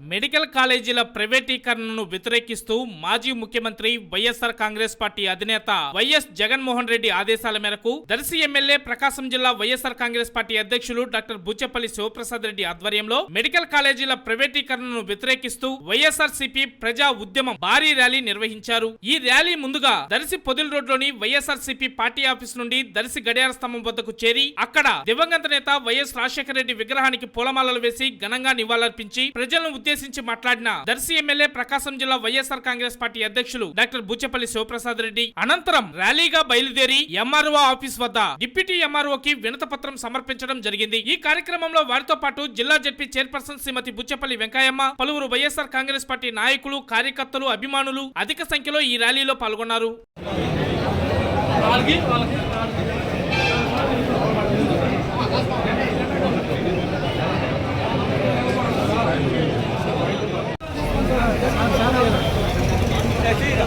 Medical కాలేజీల ప్రైవేటీకరణను వ్యతిరేకిస్తూ మాజీ ముఖ్యమంత్రి వైఎస్ఆర్ కాంగ్రెస్ పార్టీ అధినేత వైఎస్ జగన్మోహన్ రెడ్డి ఆదేశాల మేరకు దర్శి ఎమ్మెల్యే ప్రకాశం జిల్లా వైఎస్ఆర్ కాంగ్రెస్ పార్టీ అధ్యక్షులు డాక్టర్ బుచ్చపల్లి శివప్రసాద్ రెడ్డి ఆధ్వర్యంలో మెడికల్ కాలేజీల ప్రైవేటీకరణను వ్యతిరేకిస్తూ వైఎస్ఆర్ సిపి ప్రజా ఉద్యమం భారీ ర్యాలీ నిర్వహించారు. ఈ ర్యాలీ ముందుగా దర్శి పొదిల్ రోడ్లోని వైఎస్ఆర్ సిపి పార్టీ ఆఫీస్ నుండి దర్శి గడియార స్తంభం వద్దకు చేరి అక్కడ దివంగత నేత వైఎస్ రాజశేఖర రెడ్డి విగ్రహానికి పూలమాలలు వేసి ఘనంగా నివాళులర్పించి ప్రజలను ఉద్దేశించి మాట్లాడిన దర్శి ఎమ్మెల్యే ప్రకాశం జిల్లా వైఎస్ఆర్ కాంగ్రెస్ పార్టీ అధ్యక్షులు డాక్టర్ బుచ్చపల్లి శివప్రసాద్ రెడ్డి అనంతరం ర్యాలీగా బయలుదేరి ఎంఆర్ఓ ఆఫీస్ వద్ద డిప్యూటీ ఎంఆర్ఓ కి వినత పత్రం సమర్పించడం జరిగింది. ఈ కార్యక్రమంలో వారితో పాటు జిల్లా జడ్పీ చైర్పర్సన్ శ్రీమతి బుచ్చపల్లి వెంకయ్యమ్మ పలువురు వైఎస్ఆర్ కాంగ్రెస్ పార్టీ నాయకులు కార్యకర్తలు అభిమానులు అధిక సంఖ్యలో ఈ ర్యాలీలో పాల్గొన్నారు. Gira.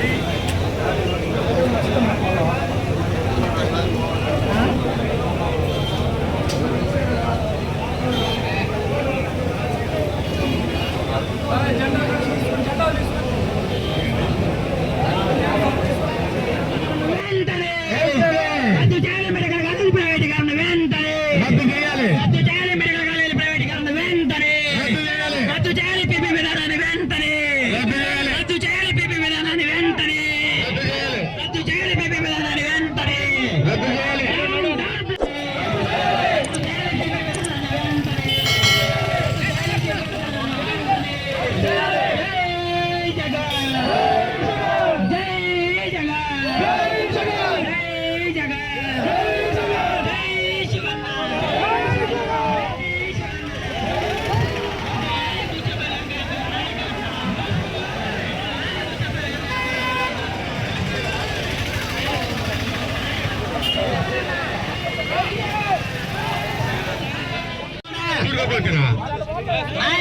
Sí.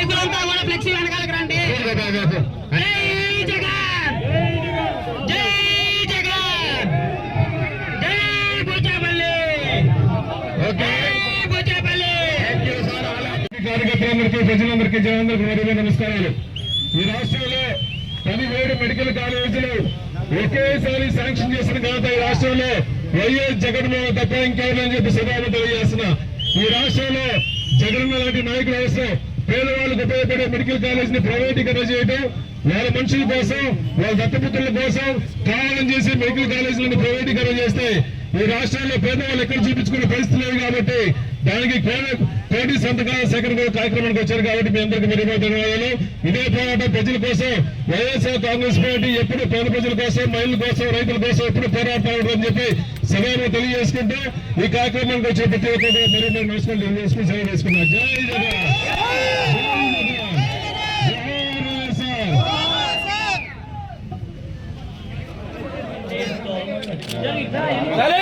నాయకులంతా కూడా ఫ్లెక్సీ వెనకాలకి రండి. కార్యకర్తలందరికీ ప్రజలందరికీ నమస్కారాలు. ఈ రాష్ట్రంలో పదిహేడు మెడికల్ కాలేజీలు ఒకేసారి శాంక్షన్ చేసిన ఘనత ఈ రాష్ట్రంలో వైఎస్ జగన్మోహన్ తప్ప ఇంకెవరు అని చెప్పి సభలో తెలియజేస్తున్నా. ఈ రాష్ట్రంలో జగన్ లాంటి నాయకులు అవసరం. పేదవాళ్ళకు ఉపయోగపడే మెడికల్ కాలేజ్ని ప్రైవేటీకరణ చేయడం వాళ్ళ మనుషుల కోసం వాళ్ళ దత్తపుత్రుల కోసం కావాలని చేసి మెడికల్ కాలేజీలను ప్రైవేటీకరణ చేస్తే ఈ రాష్ట్రాల్లో పేదవాళ్ళు ఎక్కడ చూపించుకునే పరిస్థితి లేదు కాబట్టి దానికి కేంద్ర పేటీ సంతకాల సేకరణ కార్యక్రమానికి వచ్చారు కాబట్టి మీ అందరికీ మెరుగు ధన్యవాదాలు ఇదే పోరాటం ప్రజల కోసం వైఎస్ఆర్ కాంగ్రెస్ పార్టీ ఎప్పుడు పేద ప్రజల కోసం మహిళల కోసం రైతుల కోసం ఎప్పుడు పోరాడుతూ అని చెప్పి సభలో తెలియజేసుకుంటూ ఈ కార్యక్రమానికి వచ్చే ప్రతి ఒక్కరు మరి నమస్కారం తెలియజేసుకుని సెలవు చేసుకున్నా జై జగన్ జై